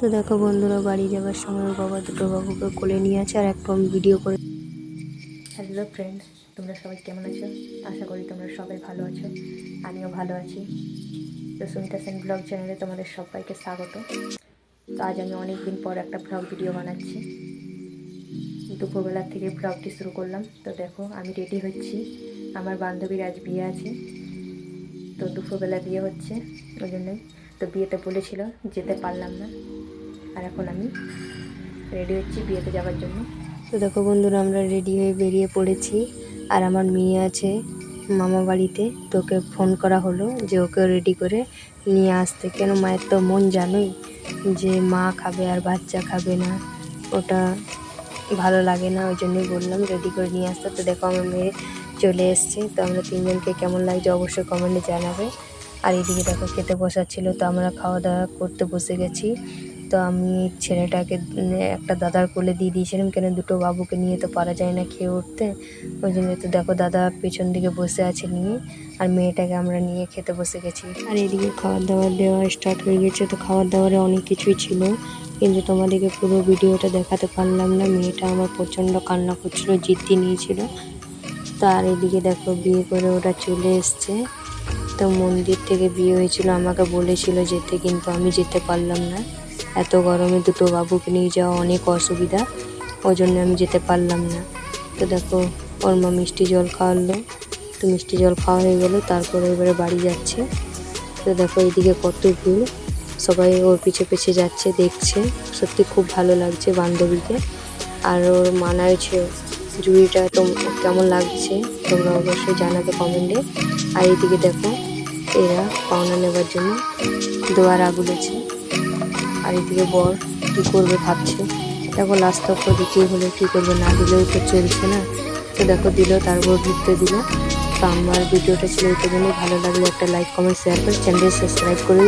তো দেখো বন্ধুরা, বাড়ি যাওয়ার সময় বাবা দুটো বাবুকে কোলে নিয়ে আছে আর একটু আমি ভিডিও করে হ্যালো ফ্রেন্ড তোমরা সবাই কেমন আছো? আশা করি তোমরা সবাই ভালো আছো। আমিও ভালো আছি। তো সুমিতা সেন ব্লগ চ্যানেলে তোমাদের সবাইকে স্বাগত। তো আজ আমি অনেক দিন পর একটা ব্লগ ভিডিও বানাচ্ছি। দুপুরবেলা থেকে ব্লগটি শুরু করলাম। তো দেখো, আমি রেডি হচ্ছি। আমার বান্ধবীর আজ বিয়ে আছে। তো দুপুরবেলা বিয়ে হচ্ছে, ওই জন্যই। তো বিয়েতে বলেছিল যেতে পারলাম না। আর এখন আমি রেডি হচ্ছি বিয়েতে যাওয়ার জন্য। তো দেখো বন্ধুরা, আমরা রেডি হয়ে বেরিয়ে পড়েছি। আর আমার মেয়ে আছে মামা বাড়িতে তোকে ফোন করা হলো যে ওকে রেডি করে নিয়ে আসতে। কেন মায়ের তো মন জানোই যে মা খাবে আর বাচ্চা খাবে না, ওটা ভালো লাগে না, ওই জন্যই বললাম রেডি করে নিয়ে আসতে। তো দেখো আমার মেয়ে চলে এসছে, তো আমরা তিনজনকে কেমন লাগছে অবশ্যই কমেন্টে জানাবে। আর এদিকে দেখো খেতে বসাচ্ছিল তো আমরা খাওয়া দাওয়া করতে বসে গেছি। তো আমি ছেলেটাকে একটা দাদার কোলে দিয়ে দিয়েছিলাম, কেন দুটো বাবুকে নিয়ে তো পারা যায় না খেয়ে উঠতে। ওই জন্য তো দেখো দাদা পেছন দিকে বসে আছে নিয়ে, আর মেয়েটাকে আমরা নিয়ে খেতে বসে গেছি। আর এদিকে খাবার দাবার দেওয়া স্টার্ট হয়ে গেছে, তো খাবার দাবারে অনেক কিছুই ছিল। কিন্তু তোমাদেরকে পুরো ভিডিওটা দেখাতে পারলাম না, মেয়েটা আমার প্রচণ্ড কান্না করছিল, জিদ্দি নিয়েছিল। তার এদিকে দেখো বিয়ে করে ওটা চলে এসছে। তো মন্দির থেকে বিয়ে হয়েছিল, আমাকে বলেছিল যেতে, কিন্তু আমি যেতে পারলাম না। এত গরমে দুটো বাবুকে নিয়ে যাওয়া অনেক অসুবিধা ওই জন্য আমি যেতে পারলাম না। তো দেখো, ওর মা মিষ্টি জল খাওয়ালো। তো মিষ্টি জল খাওয়া হয়ে গেলো, তারপরে এবারে বাড়ি যাচ্ছে। তো দেখো, এইদিকে কত ভিড়। সবাই ওর পিছে পিছে যাচ্ছে, দেখছে। সত্যি খুব ভালো লাগছে বান্ধবীকে। আর ওর মানায়ছে জুড়িটা তো কেমন লাগছে, তোমরা অবশ্যই জানাবে কমেন্টে। আর এইদিকে দেখো, এরা পাওনা নেবার জন্য দোয়ার আগুলেছে। আর এদিকে বর কী করবে ভাবছে। দেখো লাস্ট তক্ষ দিতেই হলে, কী করবে না দিলেও তো চলছে না। তো দেখো দিল, তারপর ঢুকতে দিল। তো আমার ভিডিওটা ছিল এই জন্য ভালো লাগলে একটা লাইক কমেন্ট শেয়ার করে চ্যানেল সাবস্ক্রাইব করে।